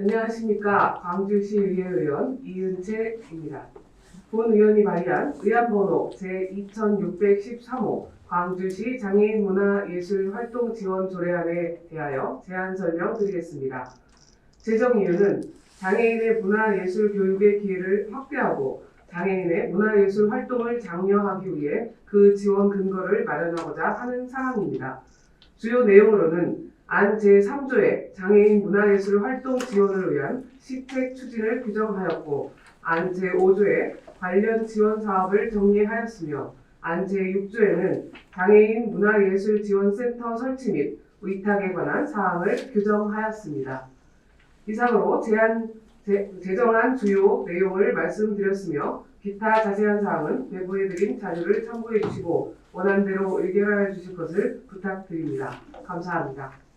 안녕하십니까. 광주시의회 의원 이은채입니다. 본 의원이 발의한 의안번호 제2613호 광주시 장애인 문화예술 활동 지원 조례안에 대하여 제안 설명 드리겠습니다. 제정 이유는 장애인의 문화예술 교육의 기회를 확대하고 장애인의 문화예술 활동을 장려하기 위해 그 지원 근거를 마련하고자 하는 사항입니다. 주요 내용으로는 안 제3조에 장애인 문화예술 활동 지원을 위한 시책 추진을 규정하였고 안 제5조에 관련 지원 사업을 정리하였으며 안 제6조에는 장애인 문화예술 지원센터 설치 및 위탁에 관한 사항을 규정하였습니다. 이상으로 제안 제, 제정한 주요 내용을 말씀드렸으며 기타 자세한 사항은 내부해드린 자료를 참고해 주시고 원안대로 의결하여 주실 것을 부탁드립니다. 감사합니다.